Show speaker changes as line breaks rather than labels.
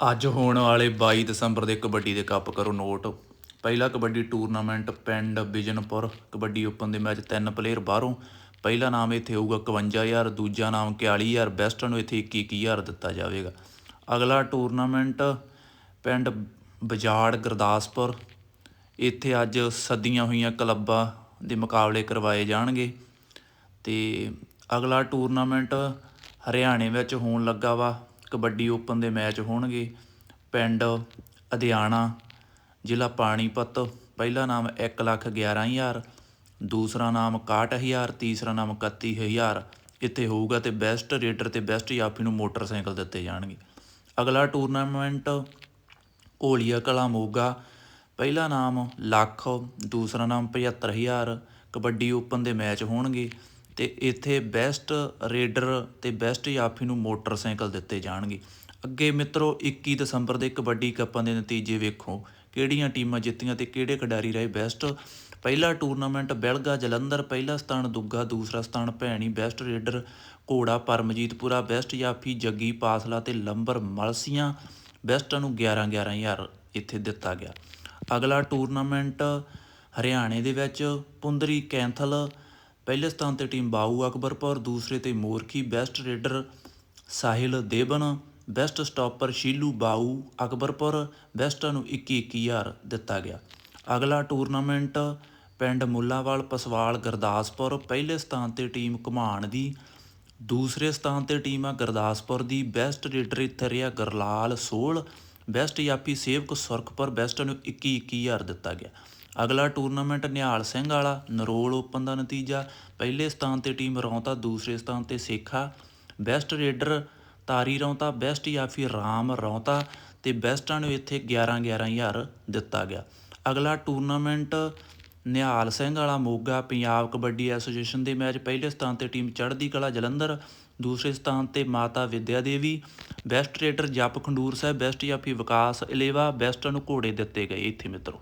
ਅੱਜ ਹੋਣ ਵਾਲੇ 22 ਦਸੰਬਰ ਦੇ ਕਬੱਡੀ ਦੇ ਕੱਪ ਕਰੋ ਨੋਟ। ਪਹਿਲਾ ਕਬੱਡੀ ਟੂਰਨਾਮੈਂਟ ਪਿੰਡ ਬਿਜਨਪੁਰ, ਕਬੱਡੀ ਓਪਨ ਦੇ ਮੈਚ ਤਿੰਨ ਪਲੇਅਰ ਬਾਹਰੋਂ। ਪਹਿਲਾ ਨਾਮ ਇੱਥੇ ਹੋਊਗਾ 51000 ਦੂਜਾ ਨਾਮ 41000 ਬੈਸਟ ਨੂੰ ਇੱਥੇ 21000 ਦਿੱਤਾ ਜਾਵੇਗਾ। ਅਗਲਾ ਟੂਰਨਾਮੈਂਟ ਪਿੰਡ ਬਜਾੜ, ਗੁਰਦਾਸਪੁਰ। ਇੱਥੇ ਅੱਜ ਸੱਦੀਆਂ ਹੋਈਆਂ ਕਲੱਬਾਂ ਦੇ ਮੁਕਾਬਲੇ ਕਰਵਾਏ ਜਾਣਗੇ। ਤੇ ਅਗਲਾ ਟੂਰਨਾਮੈਂਟ ਹਰਿਆਣੇ ਵਿੱਚ ਹੋਣ ਲੱਗਾ ਵਾ। ਕਬੱਡੀ ਓਪਨ ਦੇ ਮੈਚ ਹੋਣਗੇ। ਪਿੰਡ ਅਧਿਆਣਾ, ਜ਼ਿਲ੍ਹਾ ਪਾਣੀਪਤ, ਪਹਿਲਾ ਨਾਮ 111000 ਦੂਸਰਾ ਨਾਮ 61000 ਤੀਸਰਾ ਨਾਮ 31000 ਇੱਥੇ ਹੋਊਗਾ ਤੇ ਬੈਸਟ ਰੇਡਰ ਤੇ ਬੈਸਟ ਯਾਫੀ ਨੂੰ ਮੋਟਰਸਾਈਕਲ ਦਿੱਤੇ ਜਾਣਗੇ। ਅਗਲਾ ਟੂਰਨਾਮੈਂਟ ਘੋਲੀਆ ਕਲਾ ਮੋਗਾ, ਪਹਿਲਾ ਨਾਮ ਲੱਖ, ਦੂਸਰਾ ਨਾਮ 75000 ਕਬੱਡੀ ਓਪਨ ਦੇ ਮੈਚ ਹੋਣਗੇ। ਤੇ ਇੱਥੇ ਬੈਸਟ ਰੇਡਰ ਤੇ ਬੈਸਟ ਯਾਫੀ ਨੂੰ ਮੋਟਰਸਾਈਕਲ ਦਿੱਤੇ ਜਾਣਗੇ। ਅੱਗੇ ਮਿੱਤਰੋ 21 ਦਸੰਬਰ ਦੇ ਕਬੱਡੀ ਕੱਪਾਂ ਦੇ ਨਤੀਜੇ ਵੇਖੋ। ਕਿਹੜੀਆਂ ਟੀਮਾਂ ਜਿੱਤੀਆਂ ਤੇ ਕਿਹੜੇ ਖਿਡਾਰੀ ਰਹੇ ਬੈਸਟ ਪਹਿਲਾ ਟੂਰਨਾਮੈਂਟ ਬੈਲਗਾ ਜਲੰਧਰ, ਪਹਿਲਾ ਸਥਾਨ ਦੁੱਗਾ, ਦੂਸਰਾ ਸਥਾਨ Bhaini best raider Ghora Paramjitpura best ਯਾਫੀ Jaggi Pasla ਤੇ ਲੰਬਰ ਮਲਸੀਆਂ ਬੈਸਟਾਂ ਨੂੰ 11 11000 ਇੱਥੇ ਦਿੱਤਾ ਗਿਆ। ਅਗਲਾ ਟੂਰਨਾਮੈਂਟ ਹਰਿਆਣੇ ਦੇ ਵਿੱਚ, ਪੁੰਦਰੀ ਕੈਂਥਲ ਪਹਿਲੇ ਸਥਾਨ ਤੇ ਟੀਮ ਬਾਊ ਅਕਬਰਪੁਰ ਦੂਸਰੇ ਤੇ ਮੋਰਖੀ best raider Sahil Devan, best stopper Shilu Bau Akbarpur ਬੈਸਟਾਂ ਨੂੰ 21 21000 ਦਿੱਤਾ ਗਿਆ। ਅਗਲਾ ਟੂਰਨਾਮੈਂਟ ਪਿੰਡ ਮੁੱਲਾਵਾਲ ਪਸਵਾਲ ਗੁਰਦਾਸਪੁਰ, ਪਹਿਲੇ ਸਥਾਨ ਤੇ ਟੀਮ ਘਮਾਣ ਦੀ, ਦੂਸਰੇ ਸਥਾਨ ਤੇ ਟੀਮ ਆ ਗੁਰਦਾਸਪੁਰ ਦੀ, ਬੈਸਟ ਰੇਡਰ ਇੱਥੇ ਰਿਹਾ ਗਰਲਾਲ ਸੋਲ ਬੈਸਟ ਯਾਪੀ ਸੇਵਕ ਸੁਰਖਪੁਰ, ਬੈਸਟ ਨੂੰ 21 21000 ਦਿੱਤਾ ਗਿਆ। ਅਗਲਾ ਟੂਰਨਾਮੈਂਟ ਨਿਹਾਲ ਸਿੰਘ ਵਾਲਾ, ਨਰੋਲ ਓਪਨ ਦਾ ਨਤੀਜਾ, ਪਹਿਲੇ ਸਥਾਨ ਤੇ ਟੀਮ ਰੌਂਤਾ, ਦੂਸਰੇ ਸਥਾਨ ਤੇ ਸੇਖਾ, ਬੈਸਟ ਰੇਡਰ ਤਾਰੀ ਰੌਂਤਾ, ਬੈਸਟ ਜਾਂ ਫਿਰ ਰਾਮ ਰੌਂਤਾ ਤੇ ਬੈਸਟਾਂ ਨੂੰ ਇੱਥੇ 11 11000 ਦਿੱਤਾ ਗਿਆ। ਅਗਲਾ ਟੂਰਨਾਮੈਂਟ ਨਿਹਾਲ ਸਿੰਘ ਵਾਲਾ, ਮੋਗਾ ਪੰਜਾਬ ਕਬੱਡੀ ਐਸੋਸੀਏਸ਼ਨ ਦੇ ਮੈਚ, ਪਹਿਲੇ ਸਥਾਨ ਤੇ ਟੀਮ ਚੜ੍ਹਦੀ ਕਲਾ, ਜਲੰਧਰ, ਦੂਸਰੇ ਸਥਾਨ ਤੇ ਮਾਤਾ ਵਿਦਿਆ ਦੇਵੀ, ਬੈਸਟ ਰੇਡਰ ਜਪ ਖੰਡੂਰ ਸਾਹਿਬ, ਬੈਸਟ ਯਾਫੀ ਵਿਕਾਸ ਇਲੇਵਾ, ਬੈਸਟਾਂ ਨੂੰ ਘੋੜੇ ਦਿੱਤੇ ਗਏ। ਇੱਥੇ ਮਿੱਤਰੋ